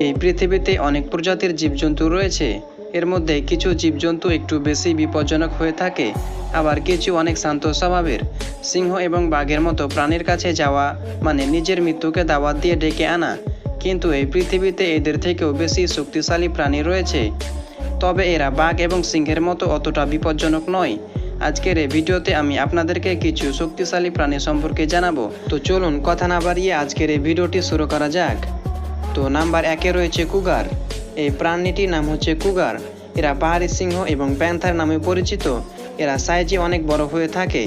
এই পৃথিবীতে অনেক প্রজাতির জীবজন্তু রয়েছে। এর মধ্যে কিছু জীবজন্তু একটু বেশি বিপজ্জনক হয়ে থাকে, আবার কিছু অনেক শান্ত স্বভাবের। সিংহ এবং বাঘের মতো প্রাণীর কাছে যাওয়া মানে নিজের মৃত্যুকে দাওয়াত দিয়ে ডেকে আনা। কিন্তু এই পৃথিবীতে এদের থেকেও বেশি শক্তিশালী প্রাণী রয়েছে। তবে এরা বাঘ এবং সিংহের মতো অতটা বিপজ্জনক নয়। আজকের এই ভিডিওতে আমি আপনাদেরকে কিছু শক্তিশালী প্রাণী সম্পর্কে জানাব। তো চলুন কথা না বাড়িয়ে আজকের এই ভিডিওটি শুরু করা যাক। তো নাম্বার একে রয়েছে কুগার। এই প্রাণীটির নাম হচ্ছে কুগার। এরা পাহাড়ি সিংহ এবং প্যান্থার নামে পরিচিত। এরা সাইজে অনেক বড় হয়ে থাকে।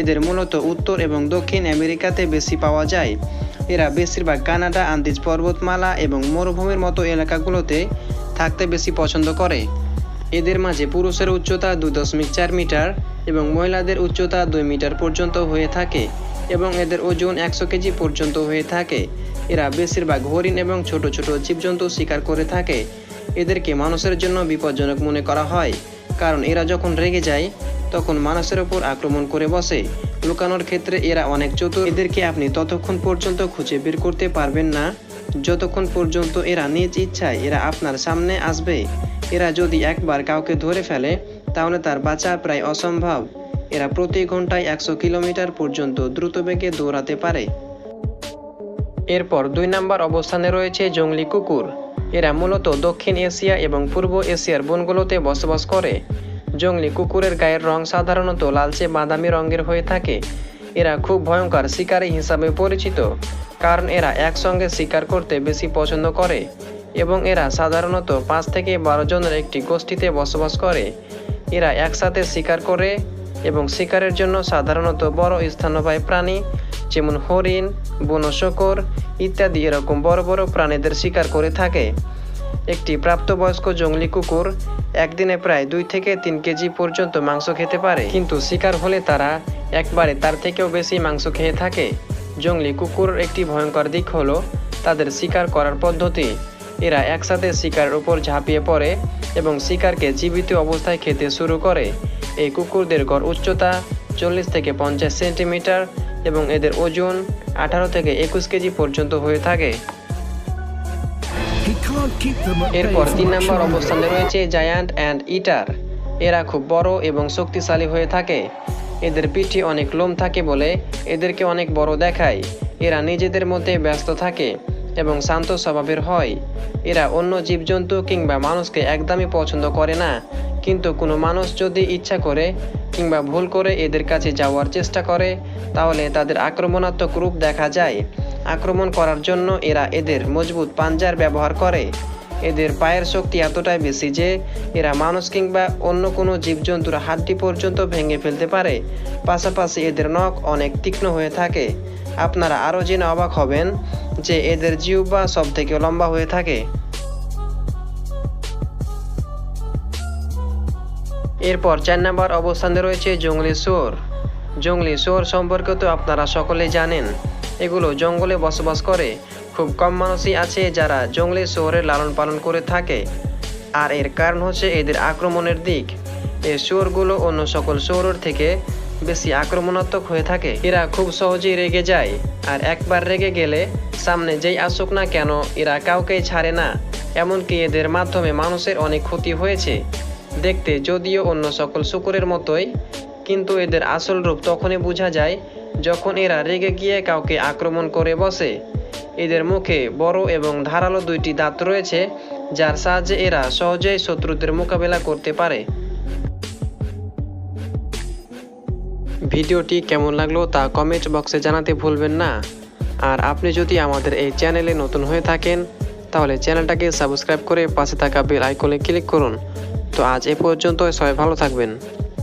এদের মূলত উত্তর এবং দক্ষিণ আমেরিকাতে বেশি পাওয়া যায়। এরা বেশিরভাগ কানাডা, আন্দিজ পর্বতমালা এবং মরুভূমির মতো এলাকাগুলোতে থাকতে বেশি পছন্দ করে। এদের মাঝে পুরুষের উচ্চতা দুই দশমিক চার মিটার এবং মহিলাদের উচ্চতা দুই মিটার পর্যন্ত হয়ে থাকে এবং এদের ওজন একশো কেজি পর্যন্ত হয়ে থাকে। এরা বেশিরভাগ হরিণ এবং ছোট ছোট জীবজন্তু শিকার করে থাকে। এদেরকে মানুষের জন্য বিপজ্জনক মনে করা হয়, কারণ এরা যখন রেগে যায়, তখন মানুষের ওপর আক্রমণ করে বসে। লুকানোর ক্ষেত্রে এরা অনেক চতুর। এদেরকে আপনি ততক্ষণ পর্যন্ত খুঁজে বের করতে পারবেন না। যতক্ষণ পর্যন্ত এরা নিজ ইচ্ছায় এরা আপনার সামনে আসবে। এরা যদি একবার কাউকে ধরে ফেলে, তাহলে তার বাঁচা প্রায় অসম্ভব। এরা প্রতি ঘন্টায় একশো কিলোমিটার পর্যন্ত দ্রুত বেগে দৌড়াতে পারে। এরপর দুই নম্বর অবস্থানে রয়েছে জংলি কুকুর। এরা মূলত দক্ষিণ এশিয়া এবং পূর্ব এশিয়ার বনগুলোতে বসবাস করে। জংলি কুকুরের গায়ের রং সাধারণত লালচে বাদামি রঙের হয়ে থাকে। এরা খুব ভয়ঙ্কর শিকারী হিসাবে পরিচিত, কারণ এরা একসঙ্গে শিকার করতে বেশি পছন্দ করে এবং এরা সাধারণত পাঁচ থেকে বারো জনের একটি গোষ্ঠীতে বসবাস করে। এরা একসাথে শিকার করে এবং শিকারের জন্য সাধারণত বড় স্তন্যপায়ী প্রাণী। যেমন হরিণ বনো শকর ইত্যাদি এরকম বড় বড় প্রাণীদের শিকার করে থাকে। একটি প্রাপ্তবয়স্ক জংলি কুকুর একদিনে প্রায় দুই থেকে তিন কেজি পর্যন্ত মাংস খেতে পারে। কিন্তু শিকার হলে তারা একবারে তার থেকেও বেশি মাংস খেয়ে থাকে। জংলি কুকুর একটি ভয়ঙ্কর দিক হলো তাদের শিকার করার পদ্ধতি। এরা একসাথে শিকারের উপর ঝাঁপিয়ে পড়ে এবং শিকারকে জীবিত অবস্থায় খেতে শুরু করে। এই কুকুরদের গড় উচ্চতা চল্লিশ থেকে পঞ্চাশ সেন্টিমিটার এবং এদের ওজন আঠারো থেকে একুশ কেজি পর্যন্ত হয়ে থাকে। এরপর তিন নম্বর অবস্থানে রয়েছে জায়ান্ট অ্যান্ড ইটার এরা খুব বড় এবং শক্তিশালী হয়ে থাকে। এদের পিঠে অনেক লোম থাকে বলে এদেরকে অনেক বড় দেখায়। এরা নিজেদের মধ্যে ব্যস্ত থাকে এবং শান্ত স্বভাবের হয়। এরা অন্য জীবজন্তু কিংবা মানুষকে একদমই পছন্দ করে না। কিন্তু কোনো মানুষ যদি ইচ্ছা করে কিংবা ভুল করে এদের কাছে যাওয়ার চেষ্টা করে, তাহলে তাদের আক্রমণাত্মক রূপ দেখা যায়। আক্রমণ করার জন্য এরা এদের মজবুত পাঞ্জার ব্যবহার করে। এদের পায়ের শক্তি এতটাই বেশি যে এরা মানুষ কিংবা অন্য কোনো জীবজন্তুর হাড্ডি পর্যন্ত ভেঙে ফেলতে পারে। পাশাপাশি এদের নখ অনেক তীক্ষ্ণ হয়ে থাকে। আপনারা আরও জেনে অবাক হবেন যে এদের জিহ্বা সব থেকে লম্বা হয়ে থাকে। এরপর চার নম্বর অবস্থানে রয়েছে জঙ্গলি শুয়োর জঙ্গলি শুয়োর সম্পর্কে তো আপনারা সকলেই জানেন। এগুলো জঙ্গলে বসবাস করে। খুব কম মানুষই আছে যারা জঙ্গলি শুয়োরের লালন পালন করে থাকে। আর এর কারণ হচ্ছে এদের আক্রমণের দিক। এই শুয়োরগুলো অন্য সকল শুয়োরের থেকে বেশি আক্রমণাত্মক হয়ে থাকে। এরা খুব সহজেই রেগে যায়। আর একবার রেগে গেলে সামনে যেই আসুক না কেন, এরা কাউকেই ছাড়ে না। এমনকি এদের মাধ্যমে মানুষের অনেক ক্ষতি হয়েছে। দেখতে যদিও অন্য সকল শুকুরের মতোই, কিন্তু এদের আসল রূপ তখনই বোঝা যায় যখন এরা রেগে গিয়ে কাউকে আক্রমণ করে বসে। এদের মুখে বড় এবং ধারালো দুইটি দাঁত রয়েছে, যার সাহায্যে এরা সহজেই শত্রুদের মোকাবেলা করতে পারে। ভিডিওটি কেমন লাগল তা কমেন্ট বক্সে জানাতে ভুলবেন না। আর আপনি যদি আমাদের এই চ্যানেলে নতুন হয়ে থাকেন, তাহলে চ্যানেলটাকে সাবস্ক্রাইব করে পাশে থাকা বেল আইকনে ক্লিক করুন। তো আজ এ পর্যন্ত সবাই ভালো থাকবেন।